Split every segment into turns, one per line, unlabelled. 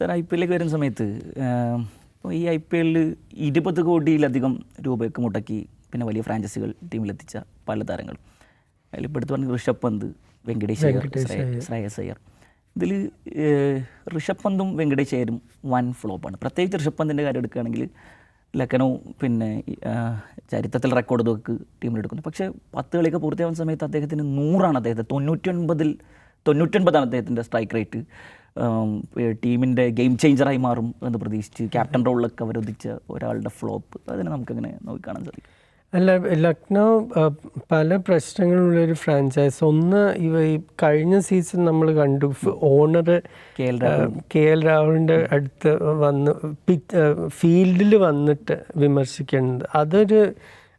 Sir I P എല്ലിലേക്ക് വരുന്ന സമയത്ത് ഇപ്പോൾ ഈ ഐ പി എല്ലിൽ ഇരുപത് കോടിയിലധികം രൂപയൊക്കെ മുടക്കി പിന്നെ വലിയ ഫ്രാഞ്ചൈസികൾ ടീമിലെത്തിച്ച പല താരങ്ങളും അതിലിപ്പോൾ എടുത്ത് പറഞ്ഞ ഋഷഭ് പന്ത് വെങ്കടേഷ് അയ്യർ ശ്രേയ- ശ്രേയസ് അയ്യർ. ഇതിൽ ഋഷഭ് പന്തും വെങ്കടേഷ് അയ്യരും വൻ ഫ്ലോപ്പാണ് പ്രത്യേകിച്ച് ഋഷഭ് പന്തിന്റെ കാര്യം എടുക്കുകയാണെങ്കിൽ ലക്കനൗ പിന്നെ ചരിത്രത്തിൽ റെക്കോർഡ് നോക്ക് ടീമിലെടുക്കുന്നു. പക്ഷേ പത്ത് കളിയൊക്കെ പൂർത്തിയാവുന്ന സമയത്ത് അദ്ദേഹത്തിന് നൂറാണ് അദ്ദേഹത്തെ. തൊണ്ണൂറ്റി ഒൻപതിൽ തൊണ്ണൂറ്റൊൻപതാണ് അദ്ദേഹത്തിന്റെ സ്ട്രൈക്ക് റേറ്റ് ടീമിന്റെ ഗെയിം ചേഞ്ചറായി മാറും എന്ന് പ്രതീക്ഷിച്ച് ക്യാപ്റ്റൻ റോളിലൊക്കെ അവരൊതിച്ച ഒരാളുടെ ഫ്ലോപ്പ് അതിനെ നമുക്കങ്ങനെ നോക്കിക്കാണാൻ സാധിക്കും.
അല്ല ലക്നൗ പല പ്രശ്നങ്ങളുള്ളൊരു ഫ്രാഞ്ചൈസ് ഒന്ന് ഇവ ഈ കഴിഞ്ഞ സീസൺ നമ്മൾ കണ്ടു. Owner
K L
K L രാഹുലിന്റെ അടുത്ത് വന്ന് ഫീൽഡിൽ വന്നിട്ട് വിമർശിക്കുന്നത് അതൊരു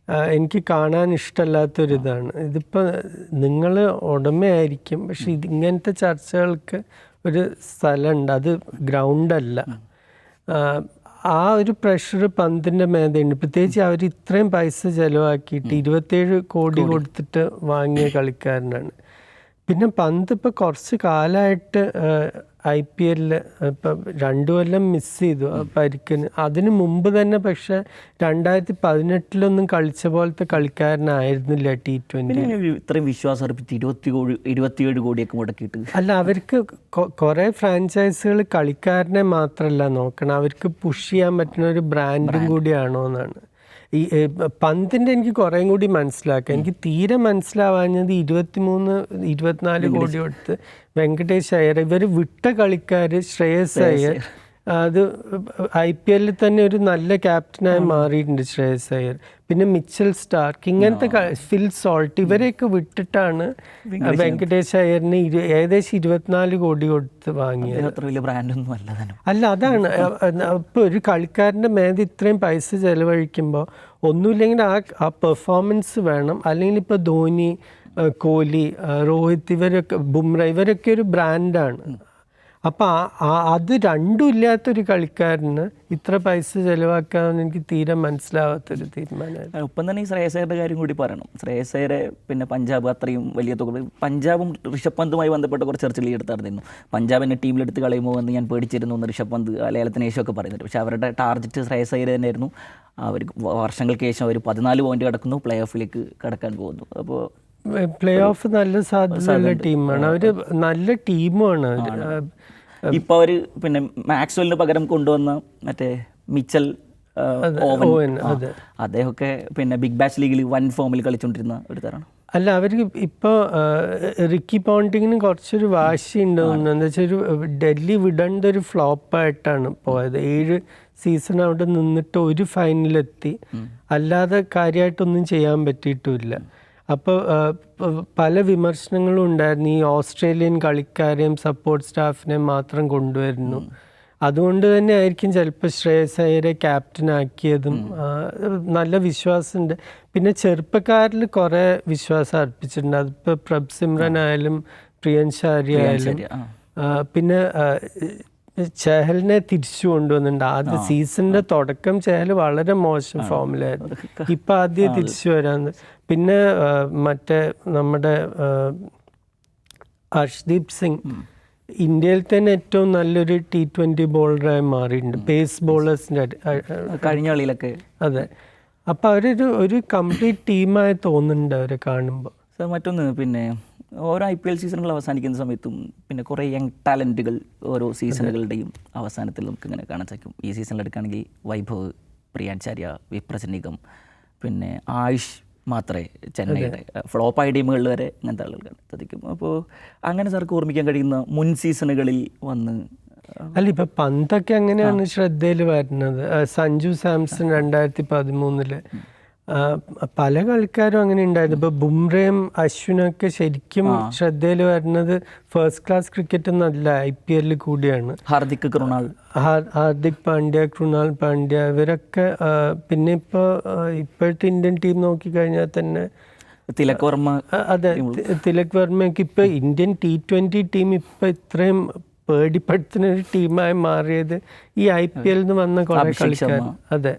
എനിക്ക് കാണാൻ ഇഷ്ടമല്ലാത്തൊരിതാണ്. ഇതിപ്പോൾ നിങ്ങൾ ഉടമയായിരിക്കും പക്ഷെ ഇത് ഇങ്ങനത്തെ ചർച്ചകൾക്ക് ഒരു സ്ഥലമുണ്ട്. അത് ഗ്രൗണ്ടല്ല. ആ ഒരു പ്രഷർ പന്തിന്റെ മേധയുണ്ട് പ്രത്യേകിച്ച് അവർ ഇത്രയും പൈസ ചിലവാക്കിയിട്ട് ഇരുപത്തേഴ് കോടി കൊടുത്തിട്ട് വാങ്ങിയ കളിക്കാരനാണ്. പിന്നെ പന്ത് ഇപ്പോൾ കുറച്ച് കാലമായിട്ട് ഐ പി എല്ലിൽ ഇപ്പം രണ്ടു കൊല്ലം മിസ് ചെയ്തു. പരിക്കിന്. അതിന് മുമ്പ് തന്നെ പക്ഷെ രണ്ടായിരത്തി പതിനെട്ടിലൊന്നും കളിച്ച പോലത്തെ കളിക്കാരനായിരുന്നില്ല ടി ട്വന്റി
പിന്നെ ഒരു ഇത്രയും വിശ്വാസം അർപ്പിച്ച് ഇരുപത്തി കോടി ഇരുപത്തിയേഴ് കോടിയൊക്കെ മുടക്കിയിട്ട്
അല്ല അവർക്ക് കുറേ ഫ്രാഞ്ചൈസുകൾ കളിക്കാരനെ മാത്രമല്ല നോക്കണം. അവർക്ക് പുഷ് ചെയ്യാൻ പറ്റുന്ന ഒരു ബ്രാൻഡും കൂടിയാണോ എന്നാണ് ഈ പന്തിന്റെ എനിക്ക് കുറേ കൂടി മനസ്സിലാക്കാം. എനിക്ക് തീരെ മനസ്സിലാവാഞ്ഞത് ഇരുപത്തിമൂന്ന് ഇരുപത്തിനാല് കോടി കൊടുത്ത് വെങ്കടേഷ് അയ്യർ. ഇവർ വിട്ട കളിക്കാർ ശ്രേയസ് അയ്യർ. അത് ഐ പി എല്ലിൽ തന്നെ ഒരു നല്ല ക്യാപ്റ്റനായി മാറിയിട്ടുണ്ട് ശ്രേയസ് അയ്യർ. പിന്നെ മിച്ചൽ സ്റ്റാർക്ക് ഇങ്ങനത്തെ ഫിൽ സോൾട്ട് ഇവരെയൊക്കെ വിട്ടിട്ടാണ് വെങ്കടേഷ് അയ്യറിന് ഏകദേശം ഇരുപത്തിനാല് കോടി കൊടുത്ത് വാങ്ങിയത്.
അല്ല
അതാണ്. ഇപ്പോൾ ഒരു കളിക്കാരന്റെ മേത് ഇത്രയും പൈസ ചെലവഴിക്കുമ്പോൾ ഒന്നുമില്ലെങ്കിൽ ആ ആ പെർഫോമൻസ് വേണം. അല്ലെങ്കിൽ ഇപ്പോൾ ധോനി കോഹ്ലി രോഹിത് ഇവരൊക്കെ ബുംറ ഇവരൊക്കെ ഒരു ബ്രാൻഡാണ് അപ്പോൾ അത് രണ്ടും ഇല്ലാത്തൊരു കളിക്കാരന് ഇത്ര പൈസ ചെലവാക്കാമെന്ന് എനിക്ക് തീരെ മനസ്സിലാവാത്തൊരു തീരുമാനമായിരുന്നു.
ഒപ്പം തന്നെ ഈ ശ്രേയസേരുടെ കാര്യം കൂടി പറയണം. ശ്രേയസേരെ പിന്നെ പഞ്ചാബ് അത്രയും വലിയ തുക പഞ്ചാബും ഋഷഭ് പന്തുമായി ബന്ധപ്പെട്ട കുറച്ച് ചർച്ചകൾ നടന്നിരുന്നു. പഞ്ചാബ് ടീമിലെടുത്ത് കളയുമോ എന്ന് ഞാൻ പേടിച്ചിരുന്നു എന്ന് ഋഷഭ് പന്ത് ആ ലേലത്തിന് ശേഷമൊക്കെ പറയുന്നുണ്ട്. പക്ഷേ അവരുടെ ടാർഗറ്റ് ശ്രേയസേര് തന്നെയായിരുന്നു. അവർ വർഷങ്ങൾക്ക് ശേഷം അവർ പതിനാല് പോയിന്റ് കടക്കുന്നു. പ്ലേ ഓഫിലേക്ക് കടക്കാൻ പോകുന്നു. അപ്പോൾ
പ്ലേ ഓഫ് നല്ല സാധ്യതയുള്ള ടീമാണ്. അവർ നല്ല ടീമാണ്
ഇപ്പൊ അവർ പിന്നെ മാക്സ്വലിന് പകരം കൊണ്ടുവന്ന മറ്റേ മിച്ചൽ ഓവൻ. അദ്ദേഹമൊക്കെ പിന്നെ ബിഗ് ബാഷ് ലീഗിൽ വൻ ഫോമിൽ കളിച്ചോണ്ടിരുന്ന ഒരു തരാണ്.
അല്ല അവർക്ക് ഇപ്പോൾ റിക്കി പോണ്ടിങ്ങിന് കുറച്ചൊരു വാശി ഉണ്ട് തോന്നുന്നു. എന്താ വെച്ചാൽ ഒരു ഡൽഹി വിടേണ്ട ഒരു ഫ്ലോപ്പായിട്ടാണ് പോയത്. ഏഴ് സീസൺ അവിടെ നിന്നിട്ട് ഒരു ഫൈനലെത്തി. അല്ലാതെ കാര്യമായിട്ടൊന്നും ചെയ്യാൻ പറ്റിയിട്ടുമില്ല അപ്പോൾ പല വിമർശനങ്ങളും ഉണ്ടായിരുന്നു. ഈ ഓസ്ട്രേലിയൻ കളിക്കാരെയും സപ്പോർട്ട് സ്റ്റാഫിനെയും മാത്രം കൊണ്ടുവരുന്നു. അതുകൊണ്ട് തന്നെ ആയിരിക്കും ചിലപ്പോൾ ശ്രേയസ് അയ്യരെ ക്യാപ്റ്റൻ ആക്കിയതും ആ, നല്ല വിശ്വാസമുണ്ട്. പിന്നെ ചെറുപ്പക്കാരിൽ കുറേ വിശ്വാസം അർപ്പിച്ചിട്ടുണ്ട്. അതിപ്പോൾ പ്രഭ് സിമ്രൻ ആയാലും പ്രിയൻ ഷാരി ആയാലും പിന്നെ ചെഹലിനെ തിരിച്ചു കൊണ്ടുവന്നിട്ടുണ്ട്. ആദ്യ സീസണിന്റെ തുടക്കം ചെഹൽ വളരെ മോശം ഫോമിലായിരുന്നു. ഇപ്പൊ ആദ്യം തിരിച്ചു വരാന്ന്. പിന്നെ മറ്റേ നമ്മുടെ ഹർഷ്ദീപ് സിംഗ്. ഇന്ത്യയിൽ തന്നെ ഏറ്റവും നല്ലൊരു ടി ട്വന്റി ബോളറായി മാറിയിട്ടുണ്ട്. പേസ് ബോളേഴ്സിന്റെ
കഴിഞ്ഞ കളിയിലൊക്കെ.
അതെ. അപ്പൊ അവരൊരു ഒരു കംപ്ലീറ്റ് ടീമായി തോന്നുന്നുണ്ട് അവരെ കാണുമ്പോൾ
മറ്റൊന്ന് പിന്നെ ഓരോ ഐ പി എൽ സീസണുകൾ അവസാനിക്കുന്ന സമയത്തും പിന്നെ കുറേ യങ് ടാലന്റുകൾ ഓരോ സീസണുകളുടെയും അവസാനത്തിൽ നമുക്ക് ഇങ്ങനെ കാണാൻ സാധിക്കും. ഈ സീസണിൽ എടുക്കുകയാണെങ്കിൽ വൈഭവ് പ്രിയാൻചാര്യ വിപ്രസന്നികം പിന്നെ ആയുഷ് മാത്രമേ ചെന്നൈയുടെ ഫ്ലോപ്പായ ടീമുകളിൽ വരെ ഇങ്ങനത്തെ ആളുകൾ സാധിക്കും. അപ്പോൾ അങ്ങനെ സാർക്ക് ഓർമ്മിക്കാൻ കഴിയുന്ന മുൻ സീസണുകളിൽ വന്ന്
അല്ല ഇപ്പൊ പന്തൊക്കെ അങ്ങനെയാണ് ശ്രദ്ധയിൽ വരുന്നത്? സഞ്ജു സാംസൺ രണ്ടായിരത്തി പതിമൂന്നിൽ. പല കളിക്കാരും അങ്ങനെ ഉണ്ടായിരുന്നു. ഇപ്പൊ ബുംറയും അശ്വിനൊക്കെ ശരിക്കും ശ്രദ്ധയിൽ വരുന്നത് ഫസ്റ്റ് ക്ലാസ് ക്രിക്കറ്റ് എന്നല്ല ഐ പി എല്ലിൽ കൂടിയാണ്.
ഹാർദിക് കൃണാൾ
ഹാർദിക് പാണ്ഡ്യ കൃണാൾ പാണ്ഡ്യ ഇവരൊക്കെ പിന്നെ ഇപ്പോൾ ഇപ്പോഴത്തെ ഇന്ത്യൻ ടീം നോക്കിക്കഴിഞ്ഞാൽ തന്നെ
തിലക് വർമ്മ
അതെ തിലക് വർമ്മയൊക്കെ ഇപ്പൊ ഇന്ത്യൻ ടി ട്വന്റി ടീം ഇപ്പൊ ഇത്രയും പേടിപ്പെടുത്തുന്ന ഒരു ടീമായി മാറിയത് ഈ ഐ പി എല്ലിൽ നിന്ന് വന്ന കുറെ കളിക്കാർ അതെ.